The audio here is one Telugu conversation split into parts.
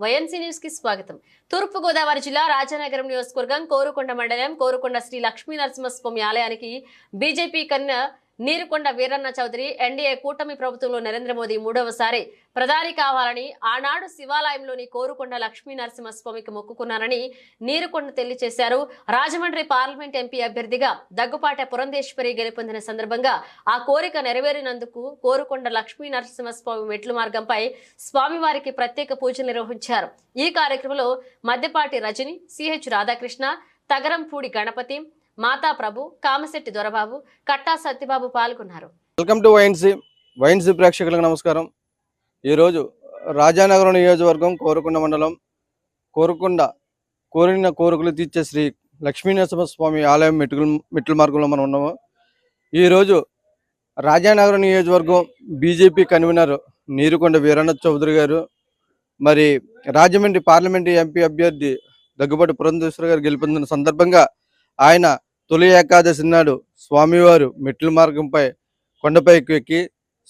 వైఎన్సీ న్యూస్కి స్వాగతం. తూర్పు గోదావరి జిల్లా రాజానగరం నియోజకవర్గం కోరుకొండ మండలం కోరుకొండ శ్రీ లక్ష్మీ నరసింహస్వామి ఆలయానికి బీజేపీ కన్నా నీరుకొండ వీరన్న చౌదరి ఎన్డీఏ కూటమి ప్రభుత్వంలో నరేంద్ర మోదీ మూడవసారి ప్రధాని కావాలని ఆనాడు శివాలయంలోని కోరుకొండ లక్ష్మీ నరసింహస్వామికి మొక్కుకున్నారని నీరుకొండ తెలియజేశారు రాజమండ్రి పార్లమెంట్ ఎంపీ అభ్యర్థిగా దగ్గుపాట పురంధేశ్వరి గెలుపొందిన సందర్భంగా ఆ కోరిక నెరవేరినందుకు కోరుకొండ లక్ష్మీ నరసింహస్వామి మెట్లు మార్గంపై స్వామివారికి ప్రత్యేక పూజలు నిర్వహించారు. ఈ కార్యక్రమంలో మద్యపాటి రజని సిహెచ్ రాధాకృష్ణ తగరంపూడి గణపతి మాతా ప్రభు కామశెట్టి దొరబాబు కట్టా సత్యబాబు పాల్గొన్నారు. వెల్కమ్ టు వైన్సీ వైన్సీ ప్రేక్షకులకు నమస్కారం. ఈరోజు రాజానగరం నియోజకవర్గం కోరుకొండ మండలం కోరుకొండ కోరిన కోరికలు తీర్చే శ్రీ లక్ష్మీనరసింహ స్వామి ఆలయం మెట్టుకుల మెట్ల మార్గంలో మనం ఉన్నాము. ఈరోజు రాజానగరం నియోజకవర్గం బీజేపీ కన్వీనర్ నీరుకొండ వీరన్న చౌదరి గారు మరి రాజమండ్రి పార్లమెంటు ఎంపీ అభ్యర్థి దగ్గుబాటి పురంధేశ్వర గారు గెలుపొందిన సందర్భంగా ఆయన తొలి ఏకాదశి నాడు స్వామివారు మెట్ల మార్గంపై కొండపైకి ఎక్కి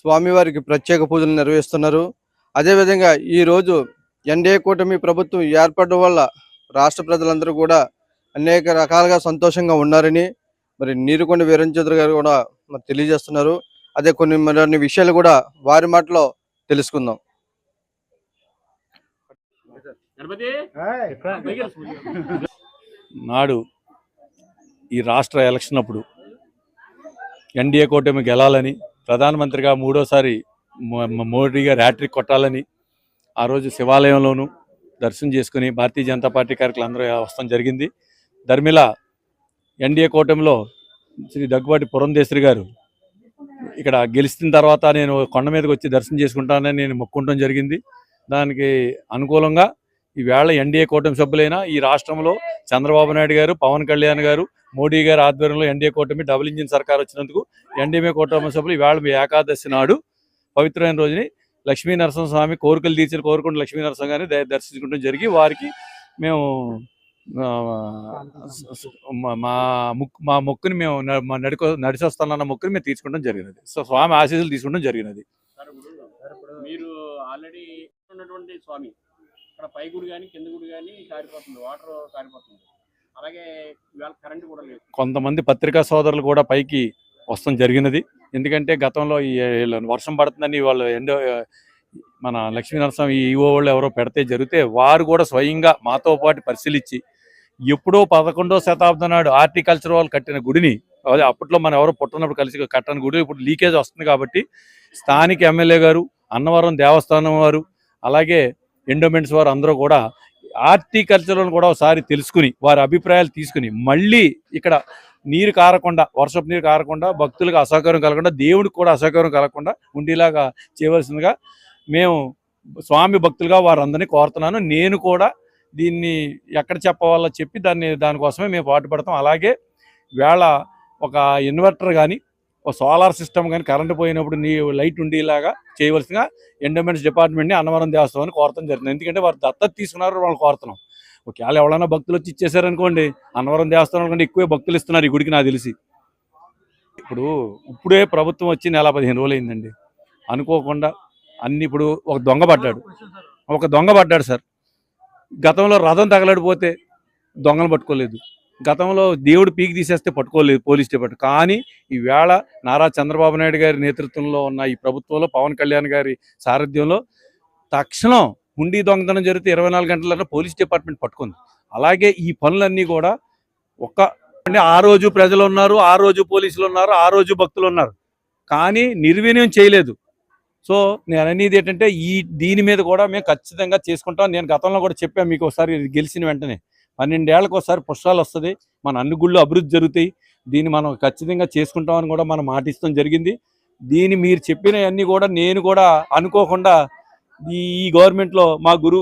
స్వామివారికి ప్రత్యేక పూజలు నిర్వహిస్తున్నారు. అదేవిధంగా ఈరోజు ఎన్డీఏ కూటమి ప్రభుత్వం ఏర్పడడం వల్ల రాష్ట్ర ప్రజలందరూ కూడా అనేక రకాలుగా సంతోషంగా ఉన్నారని మరి నీరుకొండ వీరంచంద్ర గారు కూడా మరి తెలియజేస్తున్నారు. అదే కొన్ని మరిన్ని విషయాలు కూడా వారి మాటలో తెలుసుకుందాం. నాడు ఈ రాష్ట్ర ఎలక్షన్ అప్పుడు ఎన్డీఏ కూటమి గెలాలని ప్రధానమంత్రిగా మూడోసారి మో- మోడీ గారు హ్యాట్రిక్ కొట్టాలని ఆ రోజు శివాలయంలోనూ దర్శనం చేసుకుని భారతీయ జనతా పార్టీ కార్యకులు అందరూ వస్తాం జరిగింది. ధర్మిల ఎన్డీఏ కూటమిలో శ్రీ దగ్గుబాటి పురంధేశ్వరి గారు ఇక్కడ గెలిచిన తర్వాత నేను కొండ మీదకి వచ్చి దర్శనం చేసుకుంటానని నేను మొక్కుంటం జరిగింది. దానికి అనుకూలంగా ఈవేళ ఎన్డీఏ కూటమి సభ్యులైన ఈ రాష్ట్రంలో చంద్రబాబు నాయుడు గారు పవన్ కళ్యాణ్ గారు మోడీ గారి ఆధ్వర్యంలో ఎన్డీఏ కూటమి డబుల్ ఇంజిన్ సర్కార్ వచ్చినందుకు ఎన్డీఏ కూటమి సభ్యులు ఇవాళ మీ ఏకాదశి నాడు పవిత్రమైన రోజుని లక్ష్మీ నరసింహస్వామి కోరికలు తీర్చిన కోరుకుంటూ లక్ష్మీ నరసింహ గారిని దర్శించుకుంటూ జరిగి వారికి మేము మా- ముక్ ముక్కు మా మొక్కుని మేము నడుకో నడిచొస్తానన్న మొక్కుని మేము తీర్చుకోవడం జరిగినది. సో స్వామి ఆశీస్సులు తీసుకోవడం జరిగినది. మీరు ఆల్రెడీ ఉన్నటువంటి స్వామి. ఇక్కడ పై గుడి కానీ కింద గుడి కానీ కారిపోతుంది. వాటర్ కారిపోతుంది. అలాగే కొంతమంది పత్రికా సోదరులు కూడా పైకి వస్తాం జరిగినది. ఎందుకంటే గతంలో ఈ వర్షం పడుతుందని వాళ్ళు ఎండో మన లక్ష్మీనరసింహ ఈ ఈవో వాళ్ళు ఎవరో పెడితే జరిగితే వారు కూడా స్వయంగా మాతో పాటు పరిశీలించి ఎప్పుడో పదకొండో శతాబ్దం నాడు హార్టికల్చర్ వాళ్ళు కట్టిన గుడిని అదే అప్పట్లో మనం ఎవరో పుట్టినప్పుడు కలిసి కట్టని గుడి ఇప్పుడు లీకేజ్ వస్తుంది కాబట్టి స్థానిక ఎమ్మెల్యే గారు అన్నవరం దేవస్థానం వారు అలాగే ఎండోమెంట్స్ వారు అందరూ కూడా హార్టికల్చర్లను కూడా ఒకసారి తెలుసుకుని వారి అభిప్రాయాలు తీసుకుని మళ్ళీ ఇక్కడ నీరు కారకుండా వర్షపు నీరు కారకుండా భక్తులకు అసౌకర్యం కలగకుండా దేవుడికి కూడా అసౌకర్యం కలగకుండా ఉండేలాగా చేయవలసిందిగా మేము స్వామి భక్తులుగా వారందరినీ కోరుతున్నాను. నేను కూడా దీన్ని ఎక్కడ చెప్పవాలో చెప్పి దాన్ని దానికోసమే మేము పాటుపడతాం. అలాగే వేళ ఒక ఇన్వర్టర్ కానీ ఒక సోలార్ సిస్టమ్ కానీ కరెంటు పోయినప్పుడు నీ లైట్ ఉండేలాగా చేయవలసిన ఎండోమెంట్స్ డిపార్ట్మెంట్ని అన్నవరం దేవస్థానం కోరతం జరిగింది. ఎందుకంటే వారు దత్తత తీసుకున్నారు వాళ్ళు కోరుతున్నాం. ఒకవేళ ఎవరైనా భక్తులు వచ్చి ఇచ్చేసారనుకోండి అన్నవరం దేవస్థానం కంటే ఎక్కువే భక్తులు ఇస్తున్నారు ఈ గుడికి నాకు తెలిసి. ఇప్పుడు ఇప్పుడే ప్రభుత్వం వచ్చి నెల పదిహేను రోజులు అయిందండి. అనుకోకుండా అన్ని ఇప్పుడు ఒక దొంగ పడ్డాడు. ఒక దొంగ పడ్డాడు సార్. గతంలో రథం తగలడిపోతే దొంగలు పట్టుకోలేదు. గతంలో దేవుడు పీకి తీసేస్తే పట్టుకోలేదు పోలీస్ డిపార్ట్మెంట్. కానీ ఈవేళ నారా చంద్రబాబు నాయుడు గారి నేతృత్వంలో ఉన్న ఈ ప్రభుత్వంలో పవన్ కళ్యాణ్ గారి సారథ్యంలో తక్షణం హుండీ దొంగతనం జరిగితే ఇరవై నాలుగు గంటలలో పోలీస్ డిపార్ట్మెంట్ పట్టుకుంది. అలాగే ఈ పనులన్నీ కూడా ఒక్క అంటే ఆ రోజు ప్రజలు ఉన్నారు ఆ రోజు పోలీసులు ఉన్నారు ఆ రోజు భక్తులు ఉన్నారు. కానీ నిర్వీర్యం చేయలేదు. సో నేను అనేది ఏంటంటే ఈ దీని మీద కూడా మేము ఖచ్చితంగా చేసుకుంటాం. నేను గతంలో కూడా చెప్పాను మీకు ఒకసారి గెలిచిన వెంటనే. పన్నెండేళ్ళకు ఒకసారి పుష్పాలు వస్తుంది. మన అన్ని గుళ్ళు అభివృద్ధి జరుగుతాయి. దీన్ని మనం ఖచ్చితంగా చేసుకుంటామని కూడా మనం మాటిస్తాం జరిగింది. దీన్ని మీరు చెప్పినవన్నీ కూడా నేను కూడా అనుకోకుండా ఈ గవర్నమెంట్లో మా గురువు